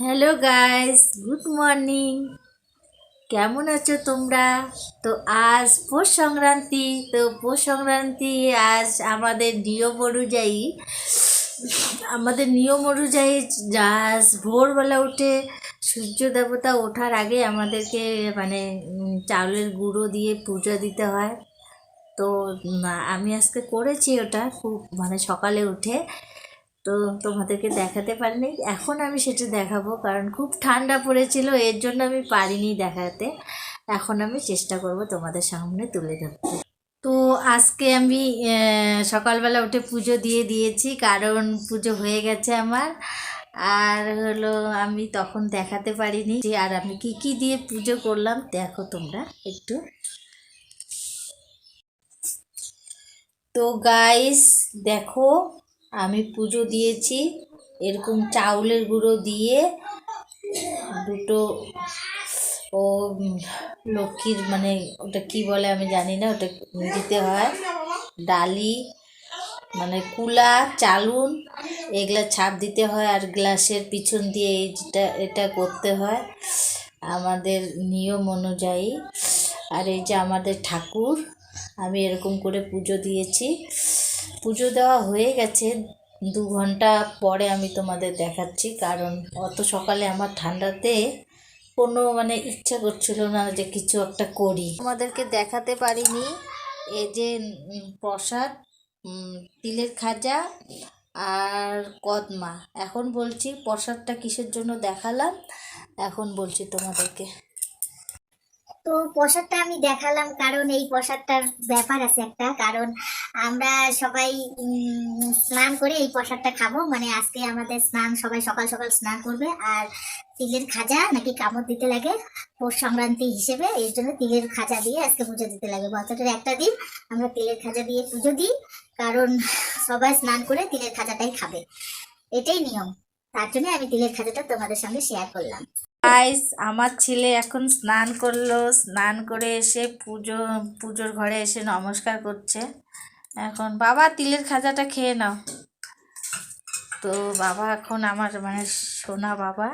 Hello guys, good morning. কেমন আছো তোমরা? তো আজ পৌষ সংক্রান্তি, তো পৌষ সংক্রান্তি আজ আমাদের নিয়ম অনুযায়ী, আমাদের নিয়ম অনুযায়ী আজ ভোরবেলা উঠে সূর্য দেবতা ওঠার আগে আমাদেরকে মানে চাউলের গুঁড়ো দিয়ে পূজা দিতে হয়। তো আমি আজকে করেছি ওটা খুব মানে সকালে উঠে। তো তোমাদেরকে দেখাতে পারিনি এখন আমি সেটা দেখাবো, কারণ খুব ঠান্ডা পড়েছিল, এর জন্য আমি পারিনি দেখাতে। এখন আমি চেষ্টা করব তোমাদের সামনে তুলে ধরতে। তো আজকে আমি সকালবেলা উঠে পুজো দিয়ে দিয়েছি, কারণ পুজো হয়ে গেছে আমার। আর হলো আমি তখন দেখাতে পারিনি যে, আর আমি কি কি দিয়ে পুজো করলাম, দেখো তোমরা একটু। তো গাইস দেখো আমি পুজো দিয়েছি। এরকম চাউলের গুঁড়ো দিয়ে দুটো ও লক্ষ্মীর মানে ওটা কি বলে আমি জানি না, ওটা দিতে হয়। ডালি মানে কুলা, চালুন, এগুলা ছাপ দিতে হয় আর গ্লাসের পিছন দিয়ে এইটা, এটা করতে হয় আমাদের নিয়ম অনুযায়ী। আর এই যে আমাদের ঠাকুর, আমি এরকম করে পুজো দিয়েছি। পুজো দেওয়া হয়ে গেছে। দু ঘণ্টা পরে আমি তোমাদের দেখাচ্ছি, কারণ অত সকালে আমার ঠান্ডাতে কোনো মানে ইচ্ছা করছিল না যে কিছু একটা করি। তোমাদেরকে দেখাতে পারিনি, এই যে প্রসাদ তিলের খাজা আর কদমা। এখন বলছি প্রসাদটা কিসের জন্য দেখালাম, এখন বলছি তোমাদেরকে। তো প্রসাদটা আমি দেখালাম, কারণ এই প্রসাদটার ব্যাপার আছে একটা। কারণ আমরা সবাই স্নান করে এই প্রসাদটা খাব। মানে আজকে আমাদের স্নান, সবাই সকাল সকাল স্নান করবে। আর তিলের খাজা নাকি কামড় দিতে লাগে পৌষ সংক্রান্তি হিসেবে, এর জন্য তিলের খাজা দিয়ে আজকে পুজো দিতে লাগে। বছরের একটা দিন আমরা তিলের খাজা দিয়ে পুজো দিই, কারণ সবাই স্নান করে তিলের খাজাটাই খাবে। এটাই নিয়ম। তার জন্য আমি তিলের খাজাটা তোমাদের সঙ্গে শেয়ার করলাম। গাইস আমার ছেলে এখন স্নান করল। স্নান করে এসে পুজো পুজোর ঘরে এসে নমস্কার করছে। এখন বাবা তিলের খাজাটা খেয়ে নাও। তো বাবা এখন আমার মানে সোনা বাবা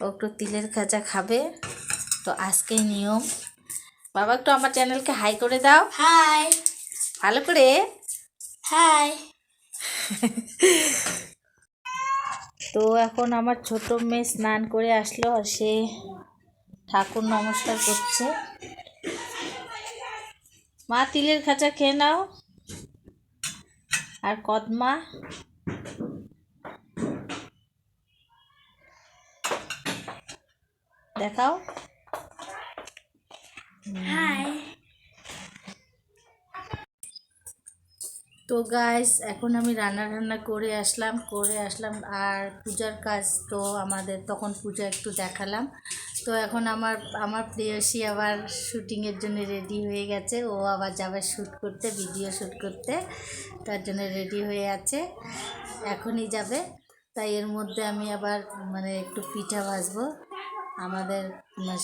ও একটু তিলের খাজা খাবে। তো আজকেই নিয়ম। বাবা একটু আমার চ্যানেলকে হাই করে দাও। হাই। ভালো করে। হাই। তো এখন আমার ছোট মেয়ে স্নান করে আসলো আর সে ঠাকুর নমস্কার করছে। মা, তিলের খাঁচা খেয়ে নাও। আর কদমা। দেখাও। হাই তো গাইস এখন আমি রান্না রান্না করে আসলাম করে আসলাম আর পূজার কাজ তো আমাদের তখন পূজা একটু দেখালাম। তো এখন আমার আমার প্রেয়সী আবার শুটিংয়ের জন্য রেডি হয়ে গেছে। ও আবার যাবে শ্যুট করতে ভিডিও শ্যুট করতে। তার জন্য রেডি হয়ে আছে, এখনই যাবে। তাই এর মধ্যে আমি আবার মানে একটু পিঠা ভাজবো। আমাদের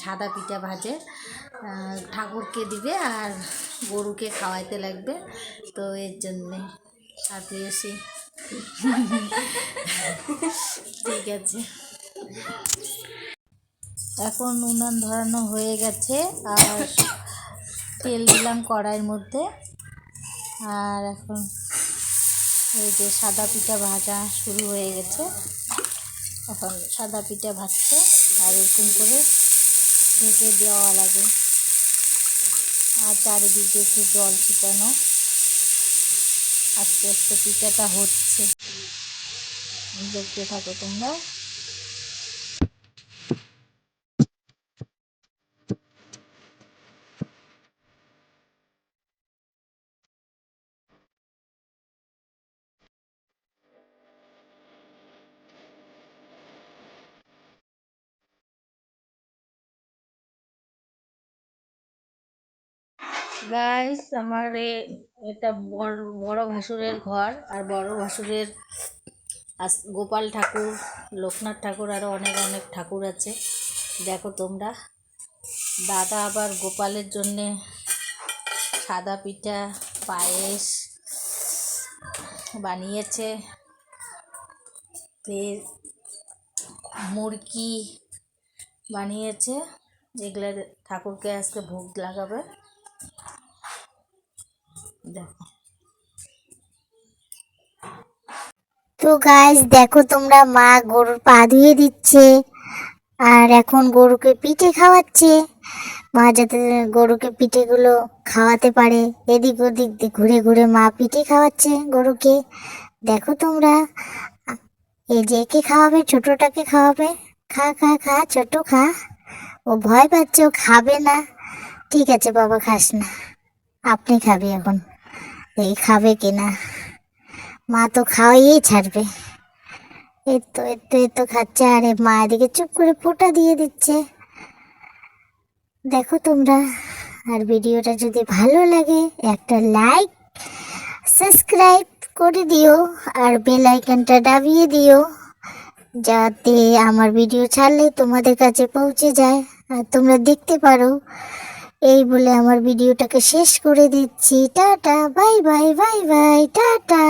সাদা পিঠা ভাজে। ঠাকুরকে দিবে আর গরুকে খাওয়াইতে লাগবে, তো এর জন্যে প্রেয়সী ঠিক আছে। এখন উনান ধরানো হয়ে গেছে, আর তেল দিলাম কড়াইয়ের মধ্যে, আর এখন এই যে সাদা পিঠা ভাজা শুরু হয়ে গেছে। এখন সাদা পিঠা ভাজছে, আর এরকম করে ঢেকে দেওয়া লাগে। আর চারিদিকে একটু জল ছিটানো আস্তে আস্তে পিঠাটা হচ্ছে। দেখতে থাকো তোমরা। গাইস আমার এটা বড় বড় ভাসুরের ঘর আর বড় ভাসুরের গোপাল ঠাকুর, লোকনাথ ঠাকুর আরও অনেক অনেক ঠাকুর আছে। দেখো তোমরা। দাদা আবার গোপালের জন্যে সাদা পিঠা, পায়েস বানিয়েছে। মুরগি বানিয়েছে। যেগুলো ঠাকুরকে আজকে ভোগ লাগাবে। তো গাইস দেখো তোমরা মা গরুর পা ধুয়ে দিচ্ছে, আর এখন গরুকে পিঠে খাওয়াচ্ছে। মা যাতে গরুকে পিঠেগুলো খাওয়াতে পারে। এদিক ওদিক ঘুরে ঘুরে মা পিঠে খাওয়াচ্ছে গরুকে। দেখো তোমরা, এই যে একে খাওয়াবে, ছোটটাকে খাওয়াবে। খা খা খা, ছোট খা। ও ভয় পাচ্ছে, ও খাবে না। ঠিক আছে, বাবা, খাস না। আপনি খাবি এখন। এই খাবে কিনা? মা তো খাওয়াইয়েই ছাড়বে। এই তো এই তো তো খাচ্ছে। আরে মা এদিকে চুপ করে ফোঁটা দিয়ে দিচ্ছে। দেখো তোমরা, আর ভিডিওটা যদি ভালো লাগে, একটা লাইক, সাবস্ক্রাইব করে দিও, আর বেল আইকনটা দাবিয়ে দিও, যাতে আমার ভিডিও ছাড়লে তোমাদের কাছে পৌঁছে যায়। আর তোমরা দেখতে পারো এই বলে আমার ভিডিওটাকে শেষ করে দিচ্ছি। Tata bye bye bye bye tata.